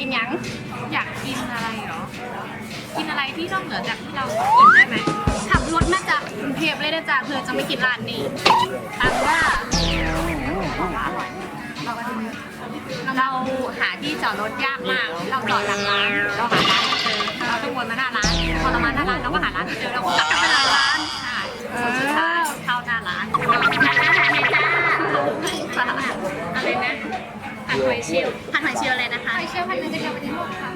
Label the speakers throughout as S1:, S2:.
S1: กินหยัง
S2: อยากกินอะไรเหรอ กินอะไรที่นอกเหนือจากที่เรากินได้ไหม
S1: ขับรถมาจากกรุงเทพเลยนะจ๊ะเพื่อจะไม่กินร้านนี้ตังว่า
S2: เราหาที่จอดรถยากมาก เราจอดหลังร้าน เราหาร้านไม่เจอ เราต้องวนมาหน้าร้าน พอเรามาหน้าร้านเราก็หาร้านไม่เจอ เราก็กลับไปหน้า ผัดหอยเชลล์
S1: ผัดหอยเชลล์เลยนะคะ
S2: หอยเชลล์ผัดมันจะกลับไปที่หมดค่ะ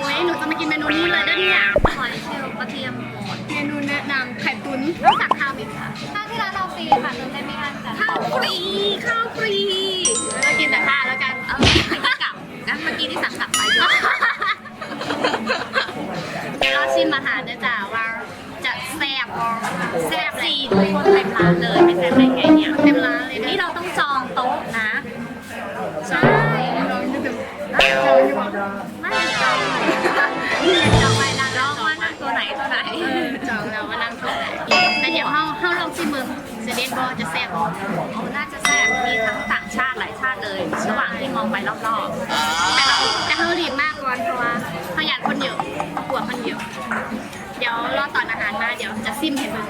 S1: โอ้ยหนูจะมากินเมนูนี้เลยนะเนี่ย
S2: หอยเชลล์กระเทียมหมด
S1: เมนูแนะนำไข่ตุ๋นสั่งข้าวไหมคะ
S2: ถ้าที่ร้านเราฟรีค่ะเติมได้ไม่อั้นกัน
S1: ข้าวฟรีข้าวฟรีแล้วกินแต่ข้าวแล้วกัน
S2: เออไม่กลับงั้นเมื่อกี้ที่สั่งกลับไปอยู่
S1: เดี๋ยวเราชิมอาหารนะจ๊ะว่าจะแซ่บบ่แซ่บ
S2: สี่
S1: สี่
S2: คนเต็มร้านเลยไม่แซ่บได้ไงเนี่ย
S1: เต็ม
S2: จองไว้
S1: นะ
S2: จองว่านั่งตัวไหนตัวไหน
S1: เออจองแล้วว่านั่งตัวไหนแต่เดี๋ยวเฮาเฮาลองชิมมึงเซเดนบอจะแซ่บบ่
S2: โอ้น่าจะแซ่บมีทั้งต่างชาติหลายชาติเลยระหว่างที่มองไปรอบๆ
S1: แต่เราแต่เฮารีบมากก่อนเพราะว่าเขาอยากคนเยอะกลัวคนเยอะเดี๋ยวรอตอนอาหารมาเดี๋ยวจะซิมเห็นมึง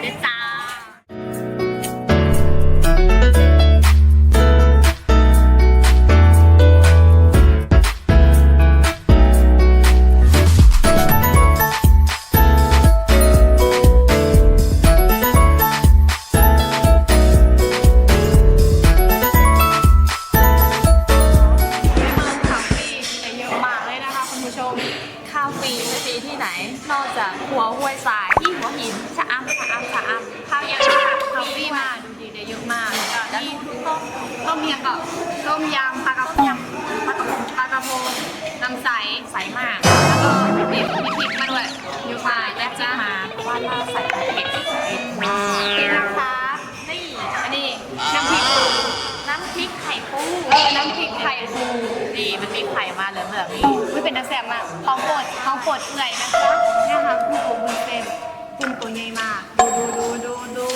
S2: รีจะฟรีที่ไหน นอกจากหัวห้วยสายที่หัวหินชะอำชะอำชะอำข้าวเยอะมาก
S1: คา
S2: ฟรีมา
S1: ดูดีได้เยอะมาก
S2: แล้ว
S1: นี่
S2: ทุกต้ม
S1: ต้มยำกับต้มยำปลากระพงปลากระพงปลากระพงน้ำใส
S2: ใสมาก
S1: ดเขาโปดเอื่อยนะจ๊ะเนี่ยค่ะกุ้งปูบุญเส้นกุ้งตัวใหญ่มาก ดูดูดูดู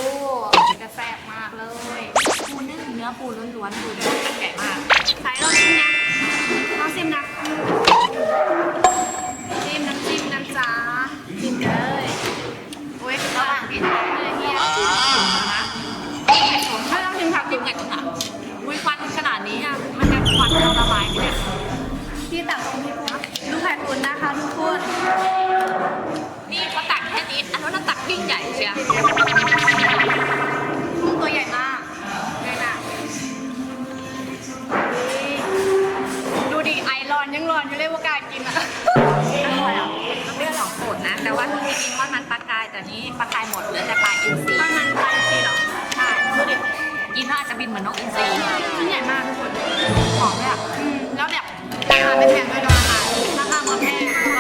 S1: ดูจะแซ่บมากเลย
S2: ปูนึ่งเนื้อปูล้วนๆดูดิใหญ่มาก
S1: ใส่ลองชิมนะลองชิมนะ
S2: แต่ว่าที่จริงว่ามันปลากายแต่นี้ปลากายหมดเหลือแต่ปลาอินทรี
S1: ตอนนั้นไปสิเหรอ
S2: ใช่ดูดิกินแล้วอาจจะบินเหมือนนกอินทรี
S1: ชิ้นใหญ่มากทุกคน
S2: หอมเลยอะ
S1: อืมแล้วแบบราคาไม่แพงด้วยนะอาหารราคาไม่แพงราคาไม่แพง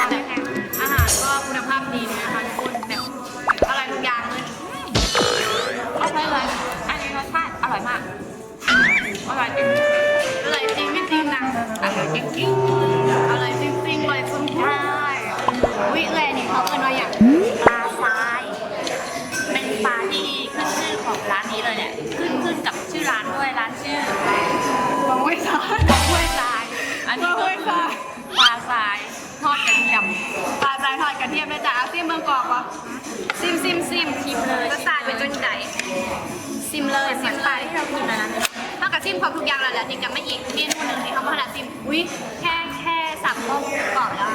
S2: ด
S1: ก
S2: ระเทียม
S1: เลยจ้ะเอาซิมเมืองกอกวะซิมซิมซิม
S2: ชิมเลย
S1: ก็ตายไปจนใหญ่ซิมเลยซิ
S2: ม
S1: ไป
S2: ที่เรากินนะนะ
S1: ถ้ากับซิมครบทุกอย่างแล้วแหละนี่จะไม่อีกเมนูหนึ่งที่เขามาขนาดซิมอุ้ยแค่แค่สับก็กรอบแล้ว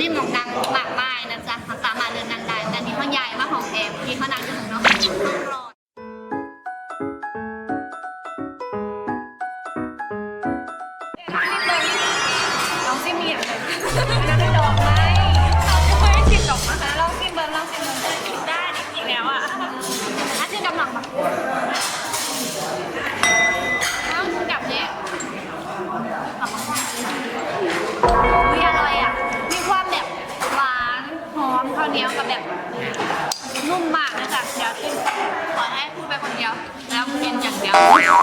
S2: กับนี่
S1: Oh Yeah.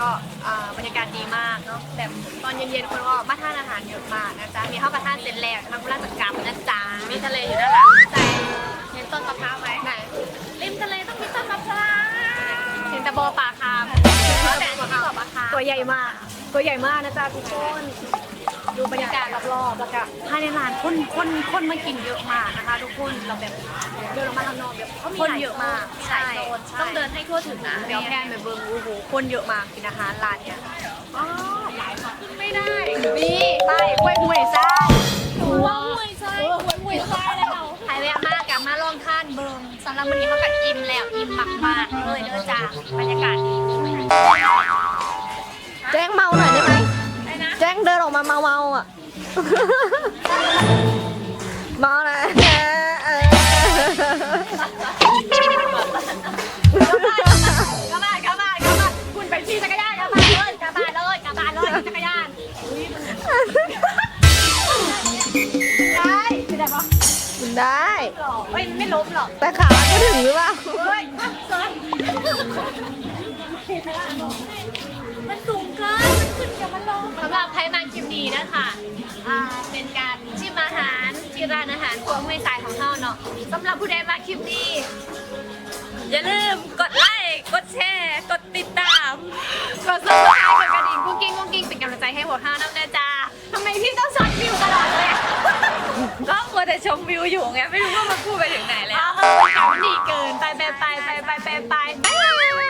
S1: ก็อ่าบรรยากาศดีมากเนาะแบบตอนเย็นๆคนก็มาทานอาหารเยอะมากนะจ๊ะมีข้าวกระทานเสร็จแล้วทางพระราชกรรมนะจ๊ะ
S2: มีทะเลอยู่ด้านหลัง
S1: ใช่
S2: เห็นต้นมะพร้าวไหม
S1: ไหน
S2: ริมทะเลต้องมีต้นมะพร้าว
S1: เห็นแต่บอปลาคาร์ฟ
S2: แต่ที่นี่บอกมะพร้าว
S1: ตัวใหญ่มาก ตัวใหญ่มากนะจ๊ะทุกคน ดูบรรยากาศรอบๆแล้วก็ภายในร้านคนคนคนมากินเยอะมากนะคะ ทุกคนเราแบบเดินออกมาข้างนอกแบบคนเยอะมาก
S2: ใช่ต้องเดินให้ทั่วถึงนะ
S1: เดี๋ยวแพนไปเบิ้งโอ้โหคนเยอะมากกินอาหารร้านเนี้ยอ๋อหลายคนขึ้นไม่ได้นี่ใต้กล้วยหวยไส้
S2: ว้าวมวยไส้มวยไส้เลยเรา
S1: ใครแวะมากกับมาลองทานเบิ้งสำหรับวันนี้เขาก็อิ่มแล้วอิ่มมากๆเลยเด้อจ้าบรรยากาศดี
S3: แจ้งเมาหน่อยได้ไหม มาเมาเมาอะ เมานะเออ
S1: กลับบ้านกลับบ้านกลับบ้านคุณไปขี่จักรยานกลับบ้านเลยกลับบ้านเลยกลับบ้านเลยขี่จักรยานได้ไม่ได้ปะ
S3: ได้
S1: เฮ้ยไม่ล้มหรอก
S3: แต่ขาก็ถึงหรือเปล่า
S1: เฮ้ยเซิร์ฟ
S2: สำ
S1: หรับไพมาคลิปนี้นะคะเป็นการชิมอาหารที่ร้านอาหารครัวห้วยสายของเฮาเนาะสำหรับผู้ใดมาคลิปนี้
S2: อย่าลืมกดไลค์ กดแชร์ กดติดตาม
S1: กดซับสไครต์กดกระดิ่งกุ๊กกิ้งกุ๊กกิ้งเป็นกำลังใจให้พวกเฮาน้ำนะจ้าทำไมพี่ต้องช็อตวิวตลอดเลย
S2: ก็มัวแจะชมวิวอยู่ไง ไม่รู้ว่ามันพูดไปถึงไหนแล้ว
S1: วดีเกิน ไปไปไปไปไปไปไป